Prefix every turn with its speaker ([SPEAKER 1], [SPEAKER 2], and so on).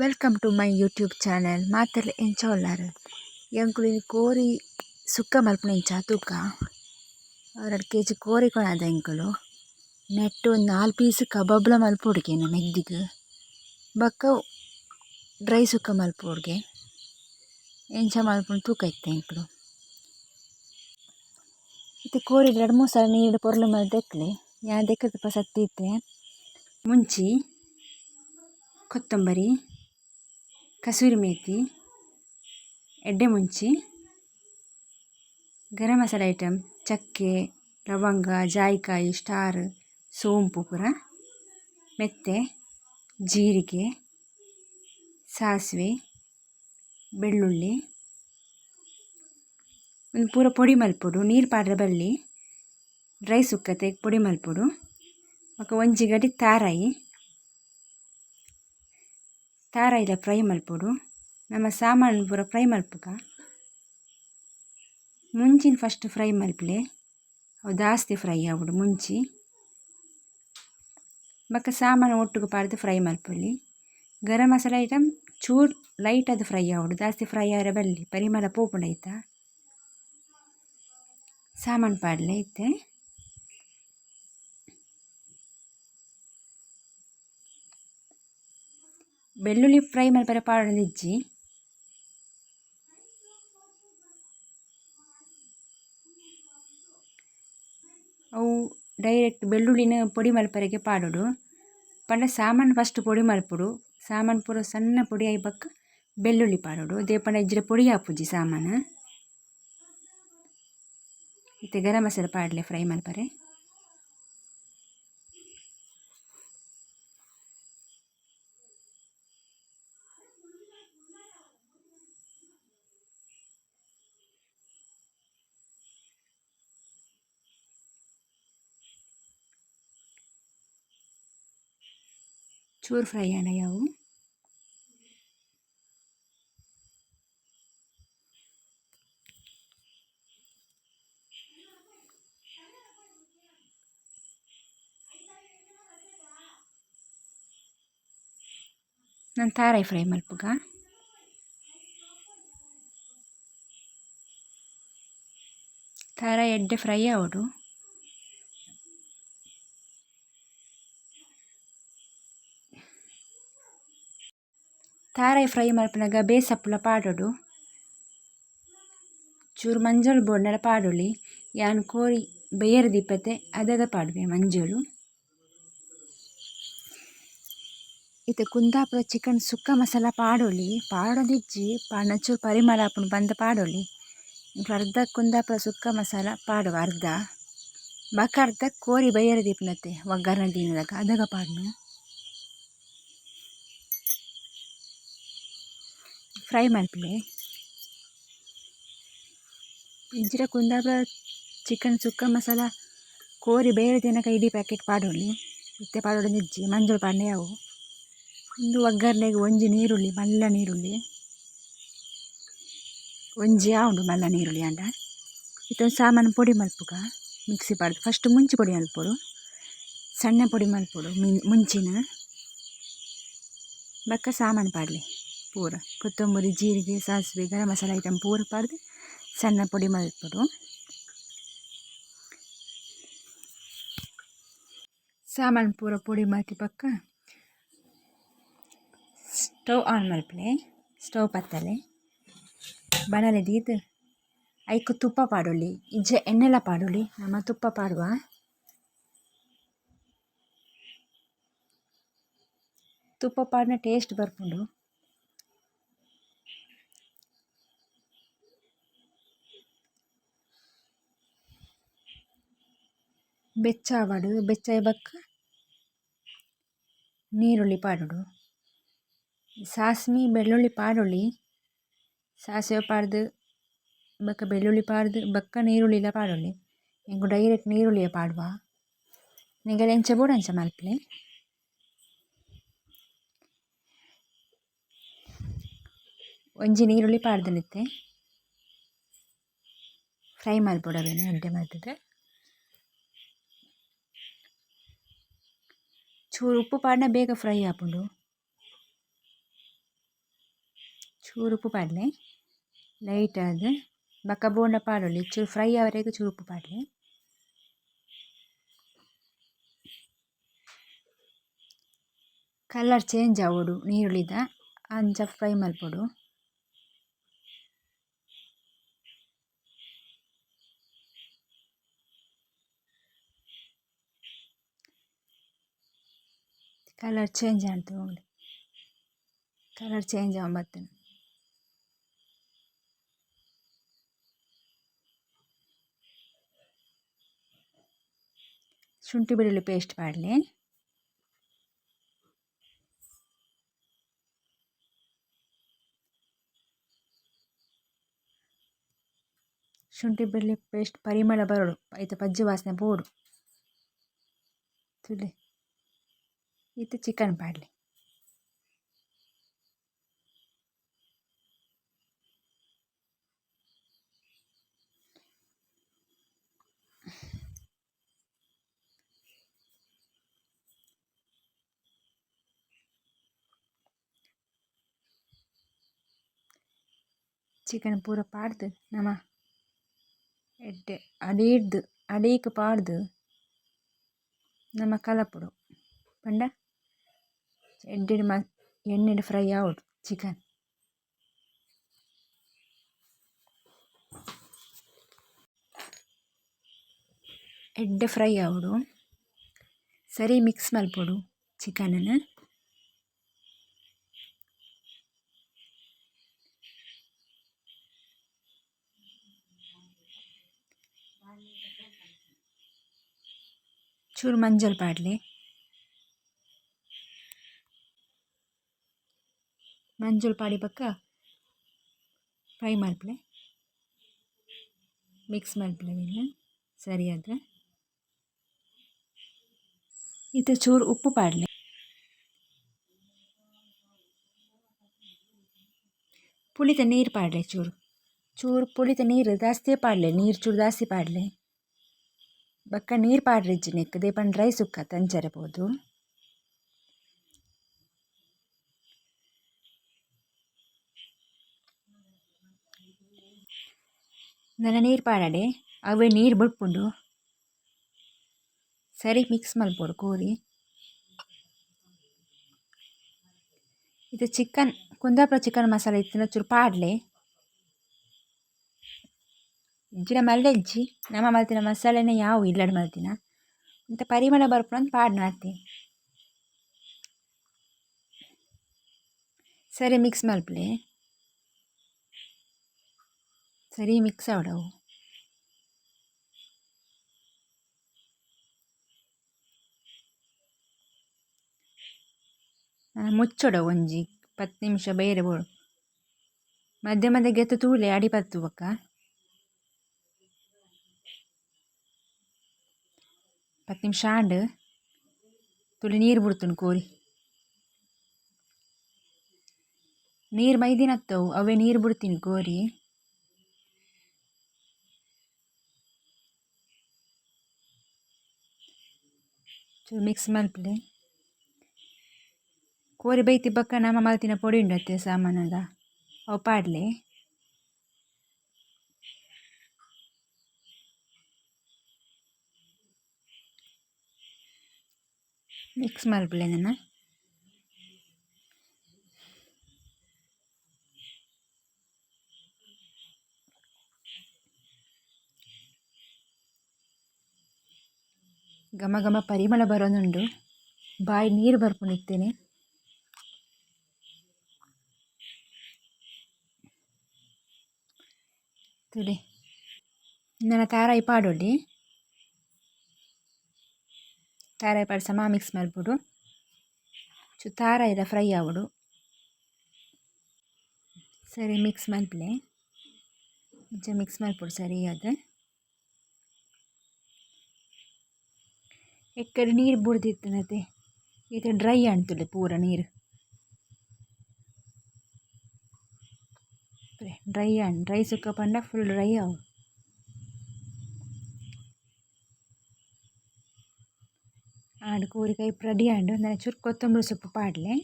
[SPEAKER 1] Welcome to my YouTube channel ಮಾತಲ್ಲಿ ಎಂಚ ಉಲ್ಲಾರ್ ಎಂಕುಲು ಕೋರಿ ಸುಕ್ಕ ಮಲ್ಪುನ ಇಂಚ ತೂಕ ಎರಡು ಕೆ ಜಿ ಕೋರಿ ಕೊನದ ಎಂಕುಲು ನೆಟ್ಟು ಒಂದು ನಾಲ್ ಪೀಸ್ ಕಬಾಬ್ಲ ಮಲ್ಪೊಡುಗೆನ್ ಮೆಗ್ದಿಗ್ ಬಕ್ಕ ಡ್ರೈ ಸುಕ್ಕ ಮಲ್ಪೊಡುಗೆ. ಎಂಚ ಮಲ್ಪುಂಡು ತೂಕ ಇತ್ತೆ ಎಂಕುಲು ಇತ್ತೆ ಕೋರಿ ಎರಡು ಮೂರು ಸಲ ನೀರ್ಡ್ ಪೊರ್ಲು ಮಲ್ ದೆಕ್ಲೆ. ಯಾನ್ ದೆಕ್ಕದ ಸತ್ತಿತ್ತೆ ಸತ್ತಿ ಮುಂಚಿ ಕೊತ್ತಂಬರಿ ಕಸೂರಿ ಮೇಥಿ ಎಡ್ಡೆ ಮುಂಚಿ ಗರಂ ಮಸಾಲೆ ಐಟಮ್ ಚಕ್ಕೆ ಲವಂಗ ಜಾಯಿಕಾಯಿ ಸ್ಟಾರ್ ಸೋಂಪು ಪೂರ ಮೆತ್ತೆ ಜೀರಿಗೆ ಸಾಸಿವೆ ಬೆಳ್ಳುಳ್ಳಿ ಒಂದು ಪೂರ ಪೊಡಿ ಮಲ್ಪೊಡು ನೀರು ಪಾಡ್ರೆ ಬಲ್ಲಿ ಡ್ರೈ ಸುಕ್ಕತೆ ಪೊಡಿ ಮಲ್ಪೊಡು ಬೊಕ ಒಂಜಿ ಗಡಿ ತಾರಾಯಿ ತಾರಾಯಿಲ ಫ್ರೈ ಮಲ್ಪೊಡು ನಮ್ಮ ಸಾಮಾನ್ ಪೂರ ಫ್ರೈ ಮಲ್ಪುಗ ಮುಂಚಿನ ಫಸ್ಟ್ ಫ್ರೈ ಮಲ್ಪಲೆ ಅವು ಜಾಸ್ತಿ ಫ್ರೈ ಆವೊಡು ಮುಂಚಿ. ಬಕ್ಕ ಸಾಮಾನ್ ಒಟ್ಟಿಗೆ ಪಾಡ್ದ್ ಫ್ರೈ ಮಲ್ಪೊಲಿ ಗರಂ ಮಸಾಲ ಐಟಮ್ ಚೂರ್ ಲೈಟ್ ಅದು ಫ್ರೈ ಆವೊಡು ಜಾಸ್ತಿ ಫ್ರೈ ಆರೆ ಬಲ್ಲಿ ಪರಿಮಳ ಪೋಪುಂಡು ಐತ ಸಾಮಾನ್ ಪಾಡ್ಲೆ ಇತ್ತೆ ಬೆಳ್ಳುಳ್ಳಿ ಫ್ರೈ ಮಲ್ಪರೆ ಪಾಡೊಂದು ಇಜ್ಜಿ. ಅವು ಡೈರೆಕ್ಟ್ ಬೆಳ್ಳುಳ್ಳಿನ ಪುಡಿ ಮಲ್ಪರೆಗೆ ಪಾಡೋಡು ಪಂಡ ಸಾಮಾನು ಫಸ್ಟ್ ಪುಡಿ ಮಲ್ಪುಡು ಸಾಮಾನು ಪೂರ ಸಣ್ಣ ಪುಡಿ ಆಯ್ಬಕ್ಕ ಬೊಕ್ಕ ಬೆಳ್ಳುಳ್ಳಿ ಪಾಡೋಡು ದೇ ಪಂಡ ಇಜ್ಜಿರ ಪುಡಿ ಆಪುಜಿ ಸಾಮಾನು. ಇತ್ತೆ ಗರಂ ಮಸಾಲೆ ಪಾಡ್ಲೆ ಫ್ರೈ ಮಲ್ಪರೆ ಚೂರು ಫ್ರೈ ಆಂಡ ಯಾವು ನಾನು ತಾರಾಯಿ ಫ್ರೈ ಮಲ್ಪುಗ ತಾರಾಯಿ ಎಡ್ಡೆ ಫ್ರೈ ಆವೊಡು ತಾರಾಯಿ ಫ್ರೈ ಮಲ್ಪುನಗ ಬೇಸಪ್ಪುಲ ಪಾಡೊಡು. ಚೂರು ಮಂಜೊಲ್ ಬೋಂಡಲ ಪಾಡೊಲಿ, ಯಾನ್ ಕೋರಿ ಬೇಯರೆ ದೀಪತೆ ಅದಗ ಪಾಡುವೆ ಮಂಜೊಲು ಇತ್ತೆ ಕುಂದಾಪುರ ಚಿಕನ್ ಸುಕ್ಕ ಮಸಾಲ ಪಾಡೊಲಿ, ಪಾಡೋದಿಜ್ಜಿ ಪಾಂಡ ಚೂರು ಪರಿಮಳ ಆಪುಂಡು ಬಂದ ಪಾಡೊಲಿ ಅರ್ಧ ಕುಂದಾಪುರ ಸುಕ್ಕ ಮಸಾಲ ಪಾಡುವ ಅರ್ಧ, ಬಕ ಅರ್ಧ ಕೋರಿ ಬೇಯರೆ ದೀಪುನತೆ ಒಗ್ಗರಣೆ ದೀನದಾಗ ಅದಗ ಪಾಡ್ನು. ಫ್ರೈ ಮಲ್ಪಲೆ ಇಂಜಿರ ಕುಂದಾಪುರ ಚಿಕನ್ ಸುಕ್ಕ ಮಸಾಲ ಕೋರಿ ಬೇರೆ ದಿನಕ ಇಡೀ ಪ್ಯಾಕೆಟ್ ಪಾಡೋಳಿ ಇತ್ತೆ ಪಾಡೋಳಿ ಇಜ್ಜಿ ಮಂಜೂಳು ಪಾಂಡೆ ಅವು. ಒಂದು ಒಗ್ಗರಣೆಗೆ ಒಂಜಿ ನೀರುಳ್ಳಿ, ಮಲ್ಲ ನೀರುಳ್ಳಿ. ಒಂಜಿ ಉಂಡು ಮಲ್ಲ ನೀರುಳ್ಳಿ ಆಂಡ ಇತ್ತೊಂದು ಸಾಮಾನು ಪೊಡಿ ಮಲ್ಪುಗ ಮಿಕ್ಸಿ ಪಾಡ್ದು. ಫಸ್ಟ್ ಮುಂಚಿ ಪೊಡಿ ಮಲ್ಪೋಡು. ಸಣ್ಣ ಪೊಡಿ ಮಿನ್, ಮುಂಚಿನ. ಬಕ್ಕ ಸಾಮಾನು ಪಾಡ್ಲಿ. ಪೂರ. ಕೊತ್ತಂಬರಿ, ಜೀರಿಗೆ, ಸಾಸಿವೆ, ಗರಂ ಮಸಾಲ ಐಟಮ್ ಪೂರ ಪಾಡ್ದು ಸಣ್ಣ ಪುಡಿ ಮಲ್ಪೊಡು ಸಾಮಾನು ಪೂರ ಪುಡಿ ಮಾತಿ ಪಕ್ಕ ಸ್ಟವ್ ಆನ್ ಮಲ್ಪಲೆ. ಸ್ಟವ್ ಪತ್ತಲೆ. ಬಣಲೆ ದೀತು ಐಕು ತುಪ್ಪ ಪಾಡೋಲಿ. ಇಜ್ಜೆ ಎಣ್ಣೆಲ ಪಾಡೋಲಿ. ನಮ್ಮ ತುಪ್ಪ ಪಾಡುವ. ತುಪ್ಪ ಪಾಡ್ನ ಟೇಸ್ಟ್ ಬರ್ಪುಂಡು. ಬೆಚ್ಚ ಪಾಡು ಬೆಚ್ಚ ಬಕ್ಕ ನೀರುಳ್ಳಿ ಪಾಡುಡು. ಸಾಸ್ಮಿ ಬೆಳ್ಳುಳ್ಳಿ ಪಾಡೊಲಿ ಸಾಸಿವೆ ಪಾಡ್ದ್ ಬೊಕ ಬೆಳ್ಳುಳ್ಳಿ ಪಾಡ್ದ್, ಬಕ್ಕ ನೀರುಳ್ಳಿಲ ಪಾಡೊಲಿ ಎಂಕು ಡೈರೆಕ್ಟ್ ನೀರುಳ್ಳಿಯ ಪಾಡುವ. ನಿಗಲ ಎಂಚ ಬೋಡು ಅಂಚ ಮಲ್ಪಲೆ? ಒಂಜಿ ನೀರುಳ್ಳಿ ಪಾಡ್ದಿನಿತ್ತೆ ಫ್ರೈ ಮಲ್ಪೊಡು ಎಡ್ಡೆ ಮಲ್ತುದು. ಚೂರು ಉಪ್ಪು ಪಾಡ್ನ ಬೇಗ ಫ್ರೈ ಆಪುಂಡು ಚೂರು ಉಪ್ಪು ಪಾಡಲೆ. ಲೈಟ್ ಅದು ಬಕ್ಕ ಬೋಂಡ ಪಾಡೊಳ್ಳಿ. ಚೂರು ಫ್ರೈ ಆವರೆಗೂ ಚೂರು ಉಪ್ಪು ಪಾಡಲೆ. ಕಲರ್ ಚೇಂಜ್ ಆವೊಡು ನೀರುಳ್ಳಿದ ಅಂಚ ಫ್ರೈ ಮಲ್ಪೊಡು ಕಲರ್ ಚೇಂಜ್ ಆಂತು ಕಲರ್ ಚೇಂಜ್ ಆಗ ಶುಂಠಿ ಬೆಳ್ಳುಳ್ಳಿ ಪೇಸ್ಟ್ ಮಾಡಲಿ ಶುಂಠಿ ಬೆಳ್ಳುಳ್ಳಿ ಪೇಸ್ಟ್ ಪರಿಮಳ ಬರೋಡು ಐತ ಪಜ್ಜಿ ವಾಸನೆ ಬೋಡು ತುಳಿ ಇದು ಚಿಕನ್ ಪಾಡ್ಲಿ ಚಿಕನ್ ಪೂರ ಪಾಡ್ದು ನಮ ಎಡ್ಡೆ ಅಡೀಡ್ದು ಅಡೀಕ್ ಪಾಡ್ದು ನಮ ಕಲಪುಡು. ಪಂಡ? ಎಡ್ಡೆಡು ಮ, ಎಣ್ಣೆಡು ಫ್ರೈ ಆವಡು ಚಿಕನ್ ಎಡ್ಡೆ ಫ್ರೈ ಆವಡು ಸರಿ ಮಿಕ್ಸ್ ಮಲ್ಪೊಡು ಚಿಕನನ್ನು ಚೂರು ಮಂಜಲ್ ಪಾಡಲೆ. ಮಂಜಲ್ ಪಾಡಿ ಬಕ್ಕ ಫ್ರೈ ಮಲ್ಪಲೆ ಮಿಕ್ಸ್ ಮಲ್ಪಲೆ ಸರಿ ಅದು ಇದು ಚೂರು ಉಪ್ಪು ಪಾಡಲೆ ಪುಳಿತ ನೀರು ಪಾಡಲೆ ಚೂರು ಚೂರು ಪುಳಿತ ನೀರು ಜಾಸ್ತಿ ಪಾಡಲೆ ನೀರು ಚೂರು ಜಾಸ್ತಿ ಪಾಡಲೆ ಬಕ್ಕ ನೀರು ಪಾಡ್ರಿಜ್ಜಿ ನೆಕ್ ದೇಪಂಡ ರೈಸ್ ಉಕ್ಕ ತಂಚರಬಹುದು ನನ್ನ ನೀರು ಪಾಡಡೆ. ಅವೇ ನೀರು ಬಿಟ್ಕೊಂಡು ಸರಿ ಮಿಕ್ಸ್ ಮಲ್ಪೊಡು, ಕೋರಿ. ಇದು ಚಿಕನ್ ಕುಂದಾಪುರ ಚಿಕನ್ ಮಸಾಲೆ ಇತ್ತಿನ ಚೂರು ಪಾಡ್ಲೆ. ಇಜ್ಜಿನ ಮಲ್ಲೆಜ್ಜಿ ನಮ್ಮ ಮಲ್ತಿನ ಮಸಾಲೆನೇ ಯಾವು ಇಲ್ಲಡ್ ಮಲ್ತಿನ. ಅಂತ ಪರಿಮಳ ಬರ್ಪುನ ಪಾಡ್ ನಾತಿ ಸರಿ ಮಿಕ್ಸ್ ಮಲ್ಪಲೆ. ಸರಿ ಮಿಕ್ಸ್ ಆಡವು ಮುಚ್ಚೋಡ ಒಂಜಿ, ಪತ್ತು ನಿಮಿಷ ಬೇರೆ ಬೋಡು ಮಧ್ಯ ಮಧ್ಯ ಗೆತ್ತು ತೂಲೆ ಅಡಿ ಪತ್ತು ಬಕ್ಕ ಹತ್ತು ನಿಮಿಷ ಆಂಡ್. ತುಳಿ ನೀರು ಬಿಡ್ತುನು ಕೋರಿ. ನೀರು ಮೈದಿನ ಹತ್ತವು ಅವೇ ನೀರು ಬಿಡ್ತೀನಿ ಕೋರಿ. ಮಿಕ್ಸ್ ಮಲ್ಪಲೆ ಕೋರಿ ಬೈತಿ ಬಕ್ಕ ನಮ್ಮ ಮಲ್ತಿನ ಪೊಡಿ ಉಂಡತ್ತೆ, ಸಾಮಾನದ. ಅವು ಪಾಡ್ಲೆ. ಮಿಕ್ಸ್ ಮಲ್ಪಲೆ ಅದನ್ನು. ಘಮ ಘಮ ಪರಿಮಳ ಬರೋದುಂಡು ಬಾಯಿ ನೀರು ಬರ್ಕೊಂಡಿರ್ತೇನೆ ತುಡಿ, ನನ್ನ ತಾರಾಯಿ ಪಾಡೊಡ್ಡಿ ತಾರಾಯಿ ಪಾಡು ಸಮ ಮಿಕ್ಸ್ ಮಲ್ಪುಡು ಚು ತಾರಾಯಿದ ಫ್ರೈ ಆಗ್ಬಿಡು. ಸರಿ, ಮಿಕ್ಸ್ ಮಾಡ್ಬಿಡಿ ಇಂಚ ಮಿಕ್ಸ್ ಮಲ್ಪುಡು ಸರಿ ಅದು ಎಕ್ಕಡೆ ನೀರು ಬುಡ್ದಿತ್ತನತೆ. ಈಗ ಡ್ರೈ ಅಂಟುಲೆ ಪೂರ ನೀರು. ಡ್ರೈ ಆಂಡ್ ಡ್ರೈ ಸುಕ್ಕ ಪಂಡ ಫುಲ್ ಡ್ರೈ ಆವು ಆಂಡ್ ಕೋರಿಕಾಯಿ ರೆಡಿ ಆಂಡ್ ಒಂದನ ಚೂರು ಕೊತ್ತಂಬರಿ ಸೊಪ್ಪು ಪಾಡ್ಲೆ.